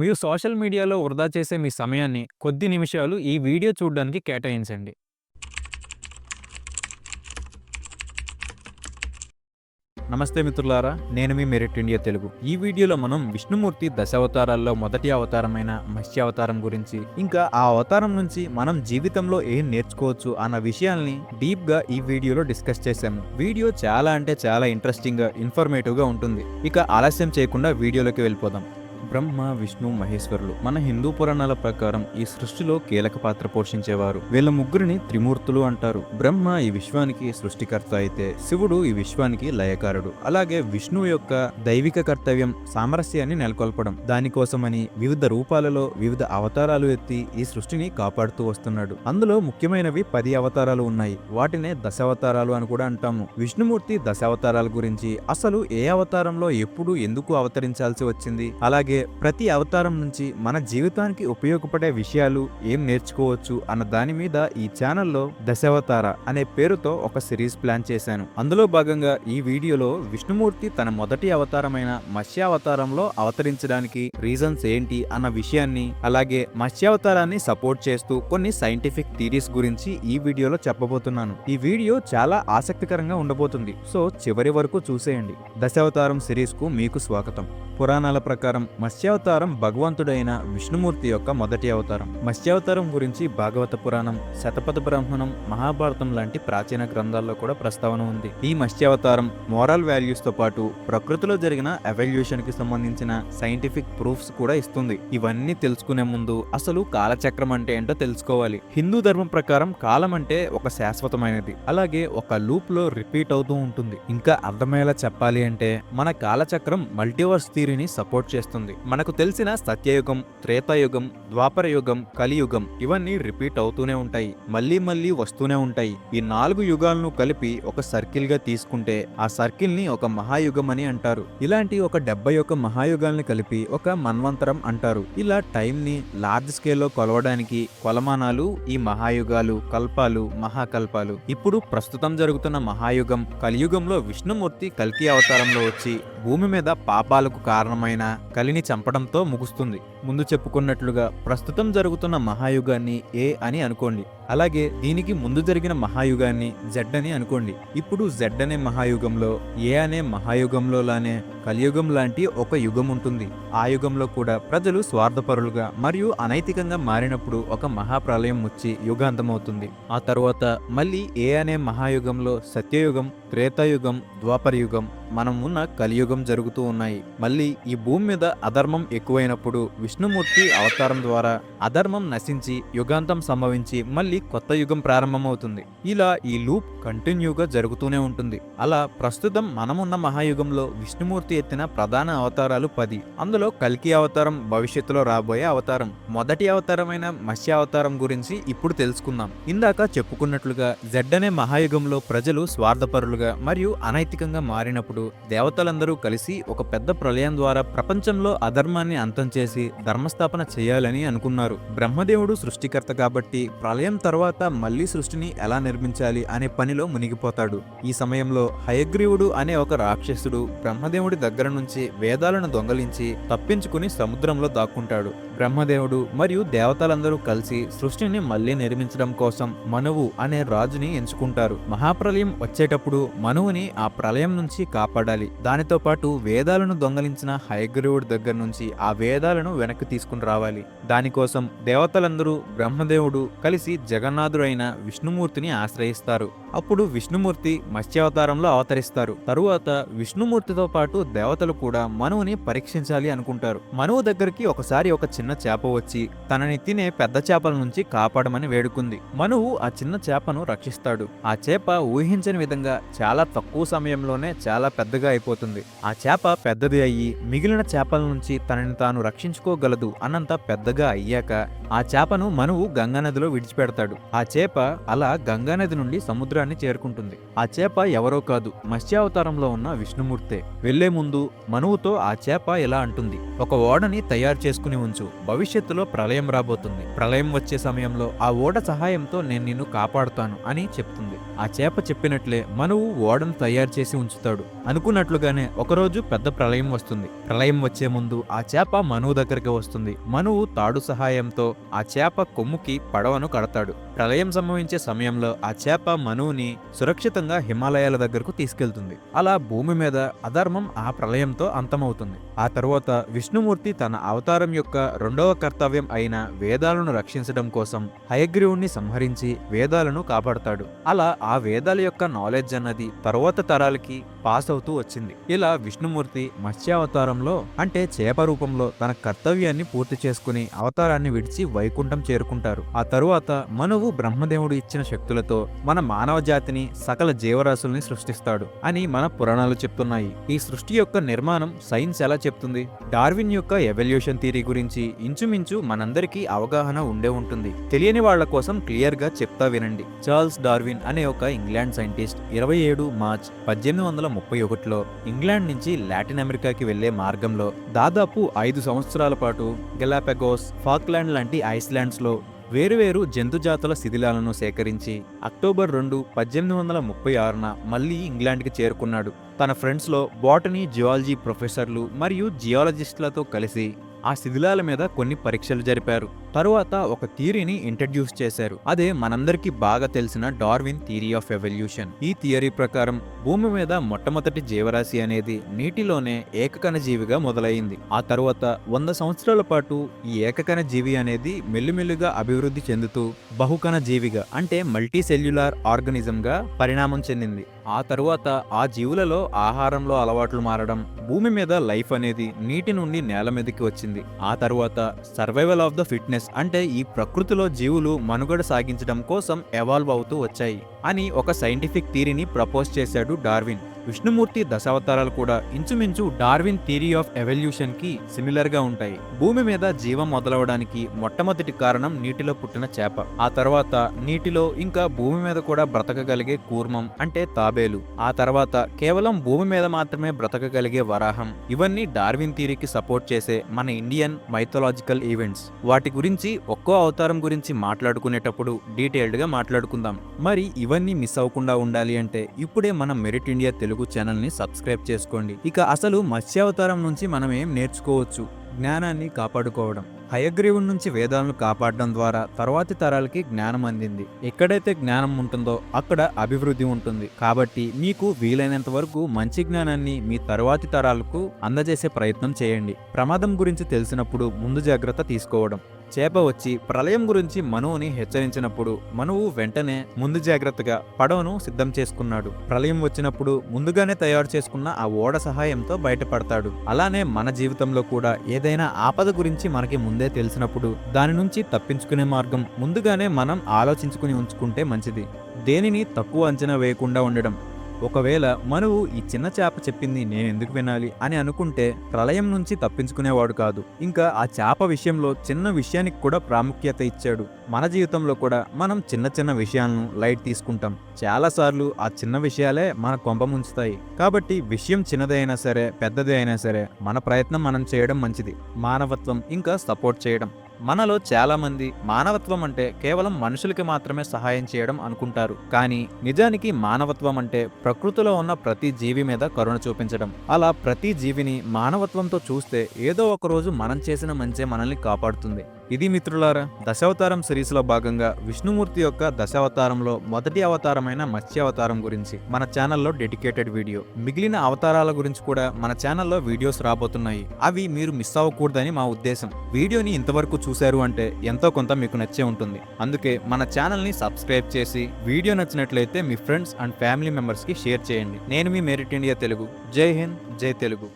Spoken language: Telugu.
మీరు సోషల్ మీడియాలో వృధా చేసే మీ సమయాన్ని కొద్ది నిమిషాలు ఈ వీడియో చూడడానికి కేటాయించండి. నమస్తే మిత్రులారా నేను మీ మెరిట్ ఇండియా తెలుగు. ఈ వీడియోలో మనం విష్ణుమూర్తి దశావతారాల్లో మొదటి అవతారమైన మత్స్యావతారం గురించి ఇంకా ఆ అవతారం నుంచి మనం జీవితంలో ఏం నేర్చుకోవచ్చు అన్న విషయాల్ని డీప్గా ఈ వీడియోలో డిస్కస్ చేశాము. వీడియో చాలా అంటే చాలా ఇంట్రెస్టింగ్గా ఇన్ఫర్మేటివ్గా ఉంటుంది. ఇక ఆలస్యం చేయకుండా వీడియోలోకి వెళ్ళిపోదాం. బ్రహ్మ విష్ణు మహేశ్వరులు మన హిందూ పురాణాల ప్రకారం ఈ సృష్టిలో కీలక పాత్ర పోషించేవారు. వీళ్ళ ముగ్గురిని త్రిమూర్తులు అంటారు. బ్రహ్మ ఈ విశ్వానికి సృష్టికర్త అయితే శివుడు ఈ విశ్వానికి లయకారుడు. అలాగే విష్ణు యొక్క దైవిక కర్తవ్యం సామరస్యాన్ని నెలకొల్పడం. దానికోసమని వివిధ రూపాలలో వివిధ అవతారాలు ఎత్తి ఈ సృష్టిని కాపాడుతూ వస్తున్నాడు. అందులో ముఖ్యమైనవి పది అవతారాలు ఉన్నాయి. వాటినే దశావతారాలు అని కూడా అంటాము. విష్ణుమూర్తి దశావతారాల గురించి అసలు ఏ అవతారంలో ఎప్పుడు ఎందుకు అవతరించాల్సి వచ్చింది? అలాగే ప్రతి అవతారం నుంచి మన జీవితానికి ఉపయోగపడే విషయాలు ఏం నేర్చుకోవచ్చు అన్న దాని మీద ఈ ఛానల్లో దశావతార అనే పేరుతో ఒక సిరీస్ ప్లాన్ చేశాను. అందులో భాగంగా ఈ వీడియోలో విష్ణుమూర్తి తన మొదటి అవతారమైన మత్స్యావతారంలో అవతరించడానికి రీజన్స్ ఏంటి అన్న విషయాన్ని అలాగే మత్స్యావతారాన్ని సపోర్ట్ చేస్తూ కొన్ని సైంటిఫిక్ థీరీస్ గురించి ఈ వీడియోలో చెప్పబోతున్నాను. ఈ వీడియో చాలా ఆసక్తికరంగా ఉండబోతుంది. సో చివరి వరకు చూసేయండి. దశావతారం సిరీస్కు మీకు స్వాగతం. పురాణాల ప్రకారం మత్స్యావతారం భగవంతుడైన విష్ణుమూర్తి యొక్క మొదటి అవతారం. మత్స్యావతారం గురించి భాగవత పురాణం శతపథ బ్రాహ్మణం మహాభారతం లాంటి ప్రాచీన గ్రంథాల్లో కూడా ప్రస్తావన ఉంది. ఈ మత్స్యావతారం మోరల్ వాల్యూస్తో పాటు ప్రకృతిలో జరిగిన ఎవల్యూషన్కి సంబంధించిన సైంటిఫిక్ ప్రూఫ్స్ కూడా ఇస్తుంది. ఇవన్నీ తెలుసుకునే ముందు అసలు కాలచక్రం అంటే ఏంటో తెలుసుకోవాలి. హిందూ ధర్మం ప్రకారం కాలం అంటే ఒక శాశ్వతమైనది. అలాగే ఒక లూప్లో రిపీట్ అవుతూ ఉంటుంది. ఇంకా అర్థమయ్యేలా చెప్పాలి అంటే మన కాలచక్రం మల్టీవర్స్ థీరీని సపోర్ట్ చేస్తుంది. మనకు తెలిసిన సత్యయుగం త్రేతాయుగం ద్వాపర యుగం కలియుగం ఇవన్నీ రిపీట్ అవుతూనే ఉంటాయి. మళ్ళీ మళ్ళీ వస్తూనే ఉంటాయి. ఈ నాలుగు యుగాలను కలిపి ఒక సర్కిల్గా తీసుకుంటే ఆ సర్కిల్ని ఒక మహాయుగం అని అంటారు. ఇలాంటి ఒక డెబ్బై ఒక మహాయుగాల్ని కలిపి ఒక మన్వంతరం అంటారు. ఇలా టైం ని లార్జ్ స్కేల్లో కొలవడానికి కొలమానాలు ఈ మహాయుగాలు కల్పాలు మహాకల్పాలు. ఇప్పుడు ప్రస్తుతం జరుగుతున్న మహాయుగం కలియుగంలో విష్ణుమూర్తి కల్కి అవతారంలో వచ్చి భూమి మీద పాపాలకు కారణమైన కలిని చంపడంతో ముగుస్తుంది. ముందు చెప్పుకున్నట్లుగా ప్రస్తుతం జరుగుతున్న మహాయుగాన్ని ఏ అని అనుకోండి. అలాగే దీనికి ముందు జరిగిన మహాయుగాన్ని జెడ్ అని అనుకోండి. ఇప్పుడు జెడ్ అనే మహాయుగంలో ఏ అనే మహాయుగంలో లానే కలియుగం లాంటి ఒక యుగం ఉంటుంది. ఆ యుగంలో కూడా ప్రజలు స్వార్థపరులుగా మరియు అనైతికంగా మారినప్పుడు ఒక మహాప్రలయం వచ్చి యుగాంతమవుతుంది. ఆ తరువాత మళ్ళీ ఏ అనే మహాయుగంలో సత్యయుగం త్రేతాయుగం ద్వాపరయుగం మనం ఉన్న కలియుగం జరుగుతూ ఉన్నాయి. మళ్ళీ ఈ భూమి మీద అధర్మం ఎక్కువైనప్పుడు విష్ణుమూర్తి అవతారం ద్వారా అధర్మం నశించి యుగాంతం సంభవించి మళ్ళీ కొత్త యుగం ప్రారంభమవుతుంది. ఇలా ఈ లూప్ కంటిన్యూగా జరుగుతూనే ఉంటుంది. అలా ప్రస్తుతం మనమున్న మహాయుగంలో విష్ణుమూర్తి ఎత్తిన ప్రధాన అవతారాలు పది. అందులో కల్కి అవతారం భవిష్యత్తులో రాబోయే అవతారం మొదటి అవతారమైన మత్స్య అవతారం గురించి ఇప్పుడు తెలుసుకుందాం. ఇందాక చెప్పుకున్నట్లుగా జెడ్ అనే మహాయుగంలో ప్రజలు స్వార్థపరులుగా మరియు అనైతికంగా మారినప్పుడు దేవతలందరూ కలిసి ఒక పెద్ద ప్రళయం ద్వారా ప్రపంచంలో అధర్మాన్ని అంతం చేసి ధర్మస్థాపన చేయాలని అనుకున్నారు. బ్రహ్మదేవుడు సృష్టికర్త కాబట్టి ప్రళయం తర్వాత మళ్ళీ సృష్టిని ఎలా నిర్మించాలి అనే పని పనిలో మునిగిపోతాడు. ఈ సమయంలో హయగ్రీవుడు అనే ఒక రాక్షసుడు బ్రహ్మదేవుడి దగ్గర నుంచి వేదాలను దొంగలించి తప్పించుకుని సముద్రంలో దాక్కుంటాడు. బ్రహ్మదేవుడు మరియు దేవతలందరూ కలిసి సృష్టిని మళ్ళీ నిర్మించడం కోసం మనువు అనే రాజుని ఎంచుకుంటారు. మహాప్రలయం వచ్చేటప్పుడు మనువుని ఆ ప్రళయం నుంచి కాపాడాలి. దానితో పాటు వేదాలను దొంగలించిన హయగ్రీవుడి దగ్గర నుంచి ఆ వేదాలను వెనక్కి తీసుకుని రావాలి. దానికోసం దేవతలందరూ బ్రహ్మదేవుడు కలిసి జగన్నాథుడైన విష్ణుమూర్తిని ఆశ్రయిస్తారు. అప్పుడు విష్ణుమూర్తి మత్స్యావతారంలో అవతరిస్తారు. తరువాత విష్ణుమూర్తితో పాటు దేవతలు కూడా మనువుని పరీక్షించాలి అనుకుంటారు. మనువు దగ్గరికి ఒకసారి ఒక చిన్న చేప వచ్చి తనని తినే పెద్ద చేపల నుంచి కాపాడమని వేడుకుంది. మనువు ఆ చిన్న చేపను రక్షిస్తాడు. ఆ చేప ఊహించని విధంగా చాలా తక్కువ సమయంలోనే చాలా పెద్దగా అయిపోతుంది. ఆ చేప పెద్దది అయ్యి మిగిలిన చేపల నుంచి తనని తాను రక్షించుకోగలదు అన్నంత పెద్దగా అయ్యాక ఆ చేపను మనువు గంగానదిలో విడిచిపెడతాడు. ఆ చేప అలా గంగానది నుండి సముద్రానికి శిఖరాన్ని చేరుకుంటుంది. ఆ చేప ఎవరో కాదు మత్స్యావతారంలో ఉన్న విష్ణుమూర్తే. వెళ్ళే ముందు మనువుతో ఆ చేప ఇలా అంటుంది? ఒక ఓడని తయారు చేసుకుని ఉంచు. భవిష్యత్తులో ప్రళయం రాబోతుంది. ప్రళయం వచ్చే సమయంలో ఆ ఓడ సహాయంతో నేను నిన్ను కాపాడుతాను అని చెప్తుంది. ఆ చేప చెప్పినట్లే మనువు ఓడను తయారు చేసి ఉంచుతాడు. అనుకున్నట్లుగానే ఒకరోజు పెద్ద ప్రళయం వస్తుంది. ప్రళయం వచ్చే ముందు ఆ చేప మనువు దగ్గరికి వస్తుంది. మనువు తాడు సహాయంతో ఆ చేప కొమ్ముకి పడవను కడతాడు. ప్రళయం సంభవించే సమయంలో ఆ చేప మనువుని సురక్షితంగా హిమాలయాల దగ్గరకు తీసుకెళ్తుంది. అలా భూమి మీద అధర్మం ఆ ప్రళయంతో అంతమవుతుంది. ఆ తర్వాత విష్ణుమూర్తి తన అవతారం యొక్క రెండవ కర్తవ్యం అయిన వేదాలను రక్షించడం కోసం హయగ్రీవుణ్ణి సంహరించి వేదాలను కాపాడతాడు. అలా ఆ వేదాల యొక్క నాలెడ్జ్ అన్నది తర్వాత తరాలకి పాస్ అవుతూ వచ్చింది. ఇలా విష్ణుమూర్తి మత్స్యావతారంలో అంటే చేప రూపంలో తన కర్తవ్యాన్ని పూర్తి చేసుకుని అవతారాన్ని విడిచి వైకుంఠం చేరుకుంటారు. ఆ తరువాత మనువు బ్రహ్మదేవుడు ఇచ్చిన శక్తులతో మన మానవ జాతిని సకల జీవరాశుల్ని సృష్టిస్తాడు అని మన పురాణాలు చెప్తున్నాయి. ఈ సృష్టి యొక్క నిర్మాణం సైన్స్ ఎలా చెప్తుంది? డార్విన్ యొక్క ఎవల్యూషన్ థియరీ గురించి ఇంచుమించు మనందరికీ అవగాహన ఉండే ఉంటుంది. తెలియని వాళ్ళ కోసం క్లియర్గా చెప్తా వినండి. చార్ల్స్ డార్విన్ అనే ఒక ఇంగ్లాండ్ సైంటిస్ట్ ఇరవై ఏడు మార్చ్ పద్దెనిమిది వందల ముప్పై ఒకటిలో ఇంగ్లాండ్ నుంచి లాటిన్ అమెరికాకి వెళ్ళే మార్గంలో దాదాపు ఐదు సంవత్సరాల పాటు గెలాపెగోస్ ఫాక్లాండ్ లాంటి ఐస్లాండ్స్లో వేరువేరు జంతుజాతుల శిథిలాలను సేకరించి అక్టోబర్ రెండు పద్దెనిమిది వందల ముప్పై ఆరున మళ్ళీ ఇంగ్లాండ్కి చేరుకున్నాడు. తన ఫ్రెండ్స్లో బాటనీ జియాలజీ ప్రొఫెసర్లు మరియు జియాలజిస్టులతో కలిసి ఆ శిథిలాల మీద కొన్ని పరీక్షలు జరిపారు. తరువాత ఒక థియరీని ఇంట్రడ్యూస్ చేశారు. అదే మనందరికీ బాగా తెలిసిన డార్విన్ థియరీ ఆఫ్ ఎవల్యూషన్. ఈ థియరీ ప్రకారం భూమి మీద మొట్టమొదటి జీవరాశి అనేది నీటిలోనే ఏకకణ జీవిగా మొదలైంది. ఆ తరువాత వంద సంవత్సరాల పాటు ఈ ఏకకణ జీవి అనేది మెల్లిమెల్లిగా అభివృద్ధి చెందుతూ బహుకణ జీవిగా అంటే మల్టీ సెల్యులార్ ఆర్గనిజంగా పరిణామం చెందింది. ఆ తరువాత ఆ జీవులలో ఆహారంలో అలవాట్లు మారడం భూమి మీద లైఫ్ అనేది నీటి నుండి నేల మీదకి వచ్చింది. ఆ తరువాత సర్వైవల్ ఆఫ్ ద ఫిట్నెస్ అంటే ఈ ప్రకృతిలో జీవులు మనుగడ సాగించడం కోసం ఎవాల్వ్ అవుతూ వచ్చాయి అని ఒక సైంటిఫిక్ థీరీని ప్రపోజ్ చేశాడు డార్విన్. విష్ణుమూర్తి దశావతారాలు కూడా ఇంచుమించు డార్విన్ థియరీ ఆఫ్ ఎవల్యూషన్కి సిమిలర్గా ఉంటాయి. భూమి మీద జీవం మొదలవడానికి మొట్టమొదటి కారణం నీటిలో పుట్టిన చేప. ఆ తర్వాత నీటిలో ఇంకా భూమి మీద కూడా బ్రతకగలిగే కూర్మం అంటే తాబేలు. ఆ తర్వాత కేవలం భూమి మీద మాత్రమే బ్రతకగలిగే వరాహం. ఇవన్నీ డార్విన్ థియరీకి సపోర్ట్ చేసే మన ఇండియన్ మైథలాజికల్ ఈవెంట్స్ వాటి గురించి ఒక్కో అవతారం గురించి మాట్లాడుకునేటప్పుడు డీటెయిల్డ్గా మాట్లాడుకుందాం. మరి ఇవన్నీ మిస్ అవ్వకుండా ఉండాలి అంటే ఇప్పుడే మన మెరిట్ ఇండియా తెలుగు ఛానల్ని సబ్స్క్రైబ్ చేసుకోండి. ఇక అసలు మత్స్యావతారం నుంచి మనం ఏం నేర్చుకోవచ్చు? జ్ఞానాన్ని కాపాడుకోవడం. హయగ్రీవుడి నుంచి వేదాలను కాపాడడం ద్వారా తర్వాతి తరాలకి జ్ఞానం అందింది. ఎక్కడైతే జ్ఞానం ఉంటుందో అక్కడ అభివృద్ధి ఉంటుంది. కాబట్టి మీకు వీలైనంత వరకు మంచి జ్ఞానాన్ని మీ తరువాతి తరాలకు అందజేసే ప్రయత్నం చేయండి. ప్రమాదం గురించి తెలిసినప్పుడు ముందు జాగ్రత్త తీసుకోవడం. చేప వచ్చి ప్రళయం గురించి మనువుని హెచ్చరించినప్పుడు మనువు వెంటనే ముందు జాగ్రత్తగా పడవను సిద్ధం చేసుకున్నాడు. ప్రళయం వచ్చినప్పుడు ముందుగానే తయారు చేసుకున్న ఆ ఓడ సహాయంతో బయటపడతాడు. అలానే మన జీవితంలో కూడా ఏదైనా ఆపద గురించి మనకి ముందే తెలిసినప్పుడు దాని నుంచి తప్పించుకునే మార్గం ముందుగానే మనం ఆలోచించుకుని ఉంచుకుంటే మంచిది. దేనిని తక్కువ అంచనా వేయకుండా ఉండడం ఒకవేళ మనువు ఈ చిన్న చేప చెప్పింది నేను ఎందుకు వినాలి అని అనుకుంటే ప్రళయం నుంచి తప్పించుకునేవాడు కాదు. ఇంకా ఆ చేప విషయంలో చిన్న విషయానికి కూడా ప్రాముఖ్యత ఇచ్చాడు. మన జీవితంలో కూడా మనం చిన్న చిన్న విషయాలను లైట్ తీసుకుంటాం. చాలాసార్లు ఆ చిన్న విషయాలే మన కొంప ముంచుతాయి. కాబట్టి విషయం చిన్నదే అయినా సరే పెద్దదే అయినా సరే మన ప్రయత్నం మనం చేయడం మంచిది. మానవత్వం ఇంకా సపోర్ట్ చేయడం. మనలో చాలామంది మానవత్వం అంటే కేవలం మనుషులకి మాత్రమే సహాయం చేయడం అనుకుంటారు. కానీ నిజానికి మానవత్వం అంటే ప్రకృతిలో ఉన్న ప్రతి జీవి మీద కరుణ చూపించడం. అలా ప్రతి జీవిని మానవత్వంతో చూస్తే ఏదో ఒక రోజు మనం చేసిన మంచే మనల్ని కాపాడుతుంది. ఇది మిత్రులారా దశావతారం సిరీస్లో భాగంగా విష్ణుమూర్తి యొక్క దశావతారంలో మొదటి అవతారమైన మత్స్యావతారం గురించి మన ఛానల్లో డెడికేటెడ్ వీడియో. మిగిలిన అవతారాల గురించి కూడా మన ఛానల్లో వీడియోస్ రాబోతున్నాయి. అవి మీరు మిస్ అవ్వకూడదని మా ఉద్దేశం. వీడియోని ఇంతవరకు చూశారు అంటే ఎంతో కొంత మీకు నచ్చే ఉంటుంది. అందుకే మన ఛానల్ని సబ్స్క్రైబ్ చేసి వీడియో నచ్చినట్లయితే మీ ఫ్రెండ్స్ అండ్ ఫ్యామిలీ మెంబర్స్కి షేర్ చేయండి. నేను మీ మెరిట్ ఇండియా తెలుగు జై హింద్ జై తెలుగు.